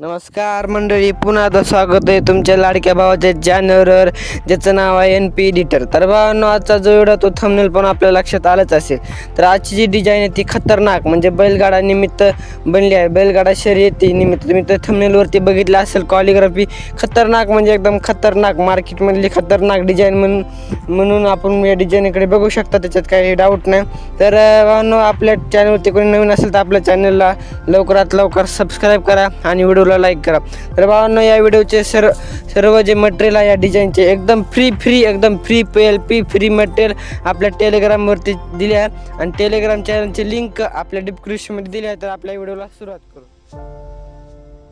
नमस्कार मंडळी पुन्हा तर स्वागत आहे तुमच्या लाडक्या भावाच्या चॅनलवर ज्याचं नाव आहे एन पी एडिटर तर भावांनो आजचा जो एवढा तो थंबनेल पण आपल्या लक्षात आलंच असेल. तर आजची जी डिझाईन आहे ती खतरनाक म्हणजे बैलगाडा निमित्त बनली आहे. बैलगाडा शर्यती निमित्त तुम्ही तर थंबनेलवरती बघितलं असेल कॉलिग्राफी खतरनाक म्हणजे एकदम खतरनाक मार्केटमधली खतरनाक डिझाईन म्हणून म्हणून आपण या डिझाईनकडे बघू शकता त्याच्यात काही डाऊट नाही. तर भावांनो आपल्या चॅनलवरती कोणी नवीन असेल तर आपल्या चॅनलला लवकरात लवकर सबस्क्राईब करा आणि व्हिडिओला लाईक करा. तर भावांनो या व्हिडिओचे सर्व सर्व जे मटेरियल आहे या डिझाईनचे एकदम फ्री फ्री एकदम free P L P free material आपल्या टेलिग्रामवरती दिले आहे आणि टेलिग्राम चॅनलची लिंक आपल्या डिस्क्रिप्शनमध्ये दिली आहे तर आपल्या व्हिडिओला सुरुवात करू.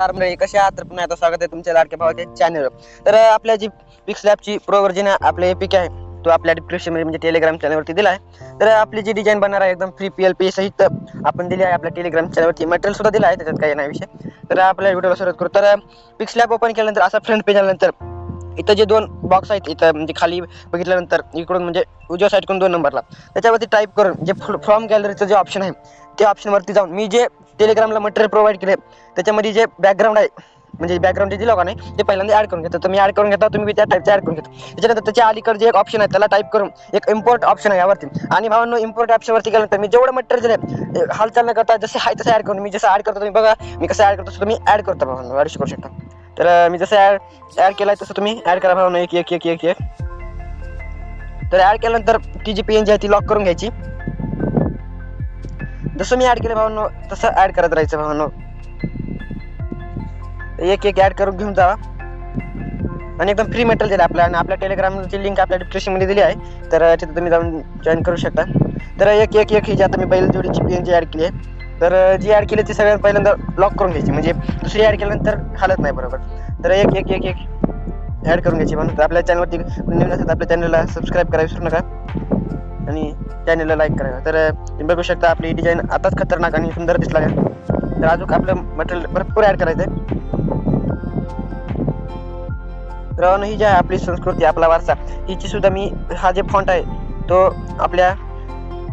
तर मंडळी कसे आहात? तर पुन्हा आता स्वागत आहे तुमच्या लाडक्या भावाच्या चॅनल तर आपल्या जी पिक्स लॅबची प्रो वर्जन आहे आपले एपिक आहे. तो आपल्या डिस्क्रिप्शनमध्ये म्हणजे टेलिग्राम चॅनलवरती दिला आहे तर आपली जी डिझाईन बनणार आहे एकदम फ्री पी एल पी सहित आपण दिली आहे आपल्या टेलिग्राम चॅनलवरती मटेरियल सुद्धा दिला आहे त्याच्यात काही नाही विषय. तर आपल्या व्हिडिओला सुरुवात करू. तर पिक्सलॅप ओपन केल्यानंतर असा फ्रंट पेज आल्यानंतर इथं जे दोन बॉक्स आहेत इथं म्हणजे खाली बघितल्यानंतर इकडून म्हणजे उजव्या साईडकडून दोन नंबरला त्याच्यावरती टाईप करून जे फ्रॉम गॅलरीचं जे ऑप्शन आहे त्या ऑप्शनवरती जाऊन मी जे टेलिग्रामला मटेरियल प्रोव्हाइड केले त्याच्यामध्ये जे बॅकग्राऊंड आहे म्हणजे बॅकग्राऊंड जे दिलं का नाही ते पहिल्यांदा ॲड करून घेतो. तर मी ॲड करून घेता तुम्ही त्या टाईपचं ॲड करून घेतो. त्याच्यानंतर त्याच्या अलीकडे जे एक ऑप्शन आहे त्याला टाईप करून एक इम्पोर्ट ऑप्शन आहे यावरती. आणि भावांनो इम्पोर्ट ऑप्शनवरती गेल्यानंतर मी जेवढं मटेरियल आहे हालचाल न करता जसं आहे तसं ॲड करून मी जसं ॲड करतो तुम्ही बघा मी कसं ॲड करतो तसं तुम्ही ॲड करता भावांनो ॲड करू शकता. तर मी जसं ॲड ॲड केलं आहे तसं तुम्ही ॲड करा भावांनो एक एक एक एक एक. तर ॲड केल्यानंतर ती जी पेन जी आहे ती लॉक करून घ्यायची. जसं मी ॲड केलं भावांनो तसं ॲड करत राहायचं भावांनो. एक एक ॲड करून घेऊन जावा. आणि एकदम फ्री मेटल दिलं आपल्या आणि आपल्या टेलिग्रामची लिंक आपल्या डिस्क्रिप्शनमध्ये दिली आहे. तर तिथे तुम्ही जाऊन जॉईन करू शकता. तर एक एक एक ही जी आता मी बैल जोडीची पी एन जी ॲड केली आहे. तर जी ॲड केली ती सगळ्यात पहिल्यांदा लॉक करून घ्यायची. म्हणजे दुसरी ॲड केल्यानंतर हालत नाही बरोबर. तर एक एक एक एक ॲड करून घ्यायची. म्हणून तर आपल्या चॅनलवरती नवीन असेल तर आपल्या चॅनलला सबस्क्राईब करा विसरू नका. आणि चॅनलला लाईक करा. तर तुम्ही बघू शकता आपली डिझाईन आताच खतरनाक आणि सुंदर दिसला तर अजून आपलं मटेरियल भरपूर ॲड करायचं आहे तर ही जी आहे आपली संस्कृती आपला वारसा हिची सुद्धा मी हा जे फॉन्ट आहे तो आपल्या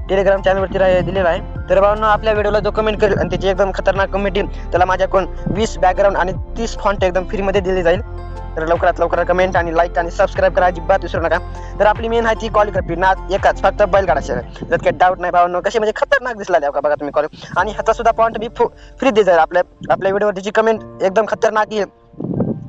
टेलिग्राम चॅनलवरती राह दिलेला आहे. तर भावना आपल्या व्हिडिओला जो कमेंट करेल आणि त्याची एकदम खतरनाक कमेंट येईल त्याला माझ्याकडून वीस बॅकग्राऊंड आणि तीस फॉन्ट एकदम फ्रीमध्ये दिली जाईल. तर लवकरात लवकर कमेंट आणि लाईक आणि सबस्क्राईब करा अजिबात विसरू नका. तर आपली मेन आहे ती कॉल करपी. ना एकाच फक्त बैलगाडा शहर जर काही डाऊट नाही भावनो कशी म्हणजे खतरनाक दिसला द्या बघा तुम्ही कॉल आणि ह्याचा सुद्धा पॉईंट मी फ्री दे जाईल. आपल्या आपल्या व्हिडिओवर त्याची कमेंट एकदम खतरनाक येईल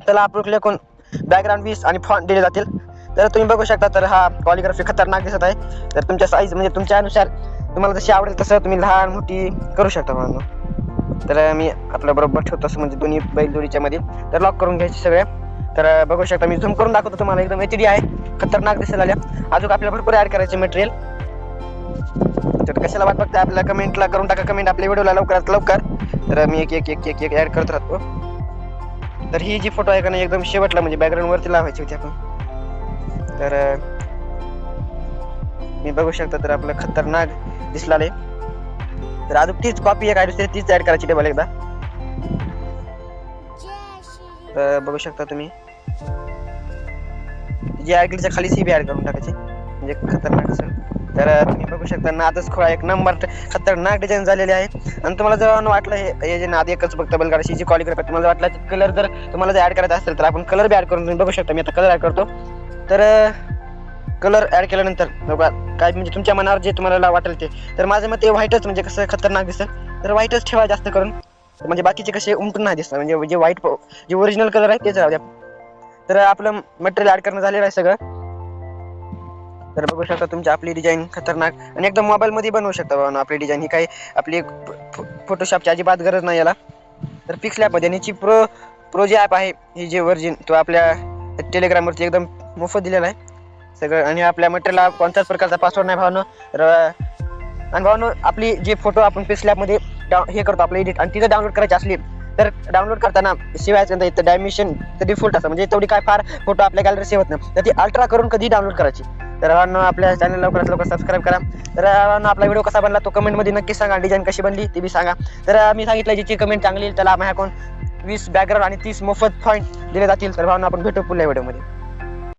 त्याला आपण कोण बॅकग्राऊंड वीस आणि फॉन्ट दिले जातील. तर तुम्ही बघू शकता तर हा कॉलिग्राफी खतरनाक दिसत आहे. तर तुमच्या साईज म्हणजे तुमच्यानुसार तुम्हाला जशी आवडेल तसं तुम्ही लहान मोठी करू शकता म्हणून तर मी आपल्या बरोबर ठेवतो असं म्हणजे दोन्ही बैलजोडीच्या मध्ये. तर लॉक करून घ्यायचे सगळे. तर बघू शकता मी झूम करून दाखवतो तुम्हाला. एकदम एच डी आहे. खतरनाक दिसायला आल्या. अजून आपल्याला भरपूर ॲड करायचे मटेरियल तर कशाला वाट बघता आपल्या कमेंटला करून टाका. कमेंट आपल्या व्हिडिओला लवकरात लवकर. तर मी एक एक एक एक एक ॲड करत राहतो. तर ही जी फोटो आहे का नाही एकदम शेवटला म्हणजे बॅकग्राऊंड वरती लावायची होती आपण. तर मी बघू शकता तर आपलं खतरनाक दिसला तर अजून तीच कॉपी एक आहे दुसरी तीच ऍड करायची टेबल एकदा. तर बघू शकता तुम्ही. जी ऍड केलीच्या खाली सी बी ऍड करून टाकायची. म्हणजे खतरनाक असेल तर तुम्ही बघू शकता नादच खोळा एक नंबर खतरनाक डिझाईन झालेली आहे. आणि तुम्हाला जर वाटलं हे जे नाद एकच बघता बलगाडाची जी क्वालिटी तुम्हाला वाटलं कलर जर तुम्हाला जर ऍड करायचा असेल तर आपण कलर बी ऍड करून तुम्ही बघू शकता. मी आता कलर ऍड करतो. तर कलर ऍड केल्यानंतर बघा काय म्हणजे तुमच्या मनावर जे तुम्हाला वाटेल ते. तर माझं मत व्हाईटच म्हणजे कसं खतरनाक दिसेल. तर व्हाईटच ठेवा जास्त करून. म्हणजे बाकीचे कसे उमटून नाही दिसतात म्हणजे जे व्हाईट जे ओरिजिनल कलर आहे तेच राहू द्या. तर आपलं मटेरियल ऍड करणं झालेलं आहे सगळं. तर बघू शकता तुमची आपली डिझाईन खतरनाक आणि एकदम मोबाईल मध्ये बनवू शकता बाबा आपली डिझाईन ही काही आपली फोटोशॉपची अजिबात गरज नाही याला. तर पिक्स लॅब आणि ची प्रो प्रो जे ॲप आहे ही जे वर्जिन तो आपल्या टेलिग्रामवरती एकदम मोफत दिलेला आहे. सगळं आणि आपल्या मटेरियलला कोणत्याच प्रकारचा पासवर्ड नाही भावनं. तर आणि भावनं आपली जे फोटो आपण पिक्स लॅबमध्ये डाउ हे करतो आपलं एडिट आणि तिथं डाउनलोड करायची असली तर डाउनलोड करताना शिवाय इथं डायमेन्शन तर डिफॉल्ट असं म्हणजे तेवढी काय फार फोटो आपल्या गॅलरी सेवत नाही. तर ती अल्ट्रा करून कधी डाउनलोड करायची. तर आपल्या चॅनल लवकरात लवकर सबस्क्राईब करा. तर आपला व्हिडिओ कसा बनला तो कमेंटमध्ये नक्की सांगा. डिझाईन कशी बनली ती बी सांगा. तर मी सांगितलं ज्याची कमेंट चांगली येईल त्याला माझ्याकडून वीस बॅकग्राऊंड आणि तीस मोफत पॉईंट दिले जातील. तर भावना आपण भेटू पुढल्या व्हिडिओमध्ये